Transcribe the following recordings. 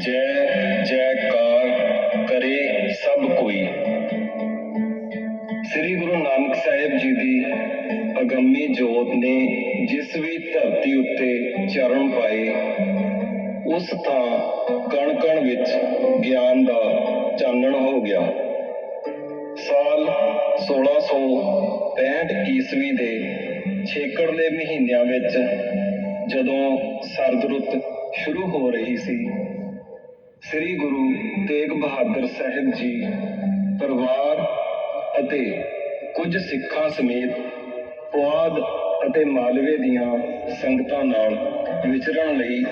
ਜੈ ਜੈਕਾਰ ਕਰੇ ਸਭ ਕੋਈ। ਸ੍ਰੀ ਗੁਰੂ ਨਾਨਕ ਸਾਹਿਬ ਜੀ ਦੀ ਅਗੰਮੀ ਜੋਤ ਨੇ ਜਿਸ ਵੀ ਧਰਤੀ ਉੱਤੇ ਚਰਨ ਪਾਏ, ਉਸ ਥਾਂ ਕਣ ਕਣ ਵਿੱਚ ਗਿਆਨ ਦਾ ਚਾਨਣ ਹੋ ਗਿਆ। ਸਾਲ 1665 ਈਸਵੀ ਦੇ ਛੇਕੜਲੇ ਮਹੀਨਿਆਂ ਵਿੱਚ ਜਦੋਂ ਸਰਦ ਰੁੱਤ ਸ਼ੁਰੂ ਹੋ ਰਹੀ ਸੀ ਸ੍ਰੀ ਗੁਰੂ ਤੇਗ ਬਹਾਦਰ ਸਾਹਿਬ ਜੀ, ਪਰਿਵਾਰ ਅਤੇ ਕੁਝ ਸਿੱਖਾਂ ਸਮੇਤ ਪੁਆਧ ਅਤੇ ਮਾਲਵੇ ਦੀਆਂ ਸੰਗਤਾਂ ਨਾਲ ਵਿਚਰਨ ਲਈ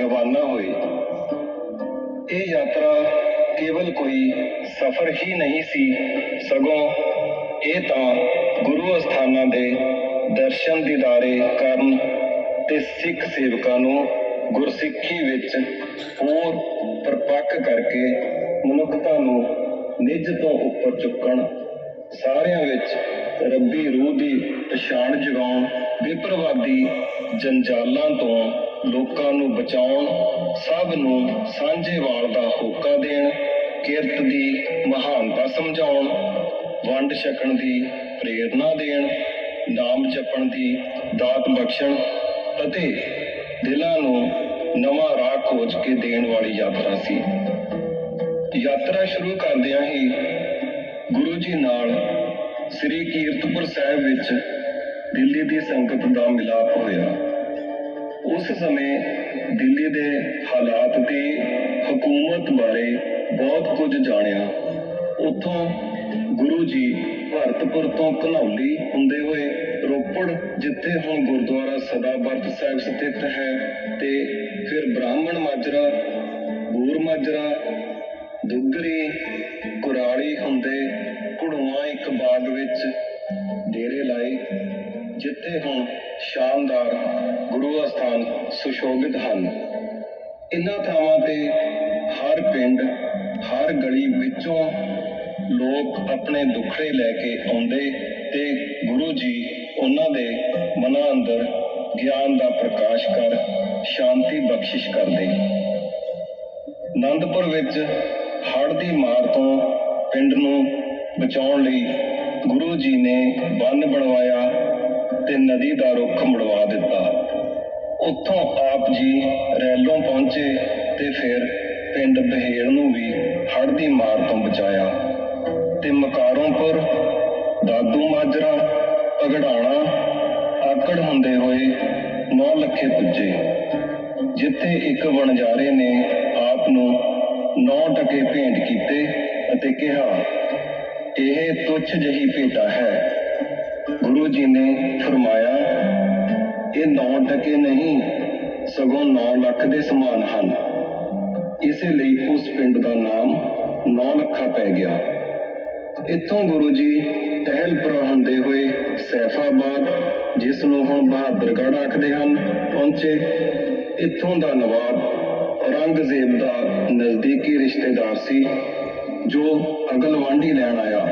ਰਵਾਨਾ ਹੋਏ। ਇਹ ਯਾਤਰਾ ਕੇਵਲ ਕੋਈ ਸਫ਼ਰ ਹੀ ਨਹੀਂ ਸੀ, ਸਗੋਂ ਇਹ ਤਾਂ ਗੁਰੂ ਅਸਥਾਨਾਂ ਦੇ ਦਰਸ਼ਨ ਦੀਦਾਰੇ ਕਰਨ ਤੇ ਸਿੱਖ ਸੇਵਕਾਂ ਨੂੰ ਗੁਰਸਿੱਖੀ ਵਿੱਚ ਹੋਰ ਪਰਪੱਕ ਕਰਕੇ ਮਨੁੱਖਤਾ ਨੂੰ ਨਿੱਜ ਤੋਂ ਉੱਪਰ ਚੁੱਕਣ, ਸਾਰਿਆਂ ਵਿੱਚ ਰੱਬੀ ਰੂਹ ਦੀ ਪਛਾਣ ਜਗਾਉਣ, ਵਿਪਰਵਾਦੀ ਜੰਜਾਲਾਂ ਤੋਂ ਲੋਕਾਂ ਨੂੰ ਬਚਾਉਣ, ਸਭ ਨੂੰ ਸਾਂਝੇ ਵਾਲ ਦਾ ਹੋਕਾ ਦੇਣ, ਕਿਰਤ ਦੀ ਮਹਾਨਤਾ ਸਮਝਾਉਣ, ਵੰਡ ਛਕਣ ਦੀ ਪ੍ਰੇਰਣਾ ਦੇਣ, ਨਾਮ ਜਪਣ ਦੀ ਦਾਤ ਬਖਸ਼ਣ ਅਤੇ ਦਿਲਾਂ ਨੂੰ ਨਵਾਂ ਰਾਹ ਖੋਜ ਕੇ ਦੇਣ ਵਾਲੀ ਯਾਤਰਾ ਸੀ। ਯਾਤਰਾ ਸ਼ੁਰੂ ਕਰਦਿਆਂ ਹੀ ਗੁਰੂ ਜੀ ਨਾਲ ਸ੍ਰੀ ਕੀਰਤਪੁਰ ਸਾਹਿਬ ਵਿੱਚ ਦਿੱਲੀ ਦੀ ਸੰਗਤ ਦਾ ਮਿਲਾਪ ਹੋਇਆ। ਉਸ ਸਮੇਂ ਦਿੱਲੀ ਦੇ ਹਾਲਾਤ ਤੇ ਹਕੂਮਤ ਬਾਰੇ ਬਹੁਤ ਕੁਝ ਜਾਣਿਆ। ਉੱਥੋਂ ਗੁਰੂ ਜੀ ਭਰਤਪੁਰ ਤੋਂ ਘਨੌਲੀ ਹੁੰਦੇ ਹੋਏ ਰੋਪੜ ਜਿੱਥੇ ਹੁਣ ਗੁਰਦੁਆਰਾ ਸਦਾਬਰਤ ਸਾਹਿਬ ਸਥਿਤ ਹੈ ਤੇ ਫਿਰ ਬ੍ਰਾਹਮਣ ਮਾਜਰਾ, ਬੂਰ ਮਾਜਰਾ, ਦੁੱਗਰੀ, ਕੁਰਾਲੀ ਹੁੰਦੇ ਘੜੂਆਂ ਇੱਕ ਬਾਗ ਵਿੱਚ ਡੇਰੇ ਲਾਏ, ਜਿੱਥੇ ਹੁਣ ਸ਼ਾਨਦਾਰ ਗੁਰੂ ਅਸਥਾਨ ਸੁਸ਼ੋਭਿਤ ਹਨ। ਇਨ੍ਹਾਂ ਥਾਵਾਂ ਤੇ ਹਰ ਪਿੰਡ, ਹਰ ਗਲੀ ਵਿੱਚੋਂ ਲੋਕ ਆਪਣੇ ਦੁੱਖੜੇ ਲੈ ਕੇ ਆਉਂਦੇ ਤੇ ਗੁਰੂ ਜੀ ਉਹਨਾਂ ਦੇ ਮਨਾਂ ਅੰਦਰ ਗਿਆਨ ਦਾ ਪ੍ਰਕਾਸ਼ ਕਰ, ਸ਼ਾਂਤੀ ਬਖਸ਼ਿਸ਼ ਕਰਦੇ ਆਨੰਦਪੁਰ ਵਿੱਚ ਹੜ੍ਹ ਦੀ ਮਾਰ ਤੋਂ ਪਿੰਡ ਨੂੰ ਬਚਾਉਣ ਲਈ ਗੁਰੂ ਜੀ ਨੇ ਬੰਨ ਬਣਵਾਇਆ ਤੇ ਨਦੀ ਦਾ ਰੁੱਖ ਮੁੜਵਾ ਦਿੱਤਾ। ਉੱਥੋਂ ਆਪ ਜੀ ਰੈਲੋਂ ਪਹੁੰਚੇ ਤੇ ਫਿਰ ਪਿੰਡ ਬਹੇੜ ਨੂੰ ਵੀ ਹੜ੍ਹ ਦੀ ਮਾਰ ਤੋਂ ਬਚਾਇਆ। ਨੌ ਲੱਖੇ ਪੁੱਜੇ। ਜਿੱਥੇ ਇੱਕ ਵਣਜਾਰੇ ਨੇ ਆਪ ਨੂੰ ਨੌ ਟਕੇ ਭੇਂਟ ਕੀਤੇ ਅਤੇ ਕਿਹਾ, ਇਹ ਤੁੱਛ ਜਹੀ ਭੇਟਾ ਹੈ। ਗੁਰੂ ਜੀ ਨੇ ਫਰਮਾਇਆ, ਇਹ ਨੌ ਟਕੇ ਨਹੀਂ, ਸਗੋਂ 9 ਲੱਖ ਦੇ ਸਮਾਨ ਹਨ। ਇਸੇ ਲਈ ਉਸ ਪਿੰਡ ਦਾ ਨਾਮ ਨੌ ਲੱਖਾ ਪੈ ਗਿਆ। ਇੱਥੋਂ ਗੁਰੂ ਜੀ ਟਹਿਲਪੁਰਾ ਹੁੰਦੇ ਹੋਏ ਸੈਫਾਬਾਦ, ਜਿਸ ਨੂੰ ਹੁਣ ਬਹਾਦਰਗੜ੍ਹ ਆਖਦੇ ਹਨ, ਪਹੁੰਚੇ। ਇੱਥੋਂ ਦਾ ਨਵਾਬ ਔਰੰਗਜ਼ੇਬ ਦਾ ਨਜ਼ਦੀਕੀ ਰਿਸ਼ਤੇਦਾਰ ਸੀ, ਜੋ ਅਗਲਵਾਂਢੀ ਲੈਣ ਆਇਆ।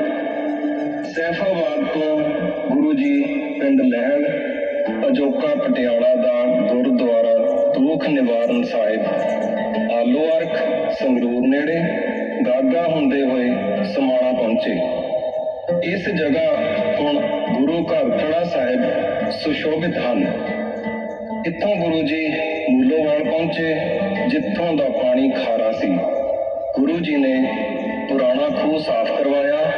ਸੈਫਾਬਾਦ ਤੋਂ ਗੁਰੂ ਜੀ ਪਿੰਡ ਲਹਿਣ ਅਜੋਕਾ ਪਟਿਆਲਾ ਦਾ ਗੁਰਦੁਆਰਾ ਦੁੱਖ ਨਿਵਾਰਨ ਸਾਹਿਬ। ਆਲੋ ਅਰਖ, ਸੰਗਰੂਰ ਨੇੜੇ, ਗਾਗਾ ਹੁੰਦੇ ਹੋਏ ਸਮਾਣਾ ਪਹੁੰਚੇ। ਇਸ ਜਗ੍ਹਾ ਹੁਣ ਗੁਰੂ ਘਰ ਖੜਾ ਸਾਹਿਬ ਸੁਸ਼ੋਭਿਤ ਹਨ। ਇੱਥੋਂ ਗੁਰੂ ਜੀ ਮੂਲੋਵਾਲ ਪਹੁੰਚੇ, ਜਿੱਥੋਂ ਦਾ ਪਾਣੀ ਖਾਰਾ ਸੀ। ਗੁਰੂ ਜੀ ਨੇ ਪੁਰਾਣਾ ਖੂਹ ਸਾਫ਼ ਕਰਵਾਇਆ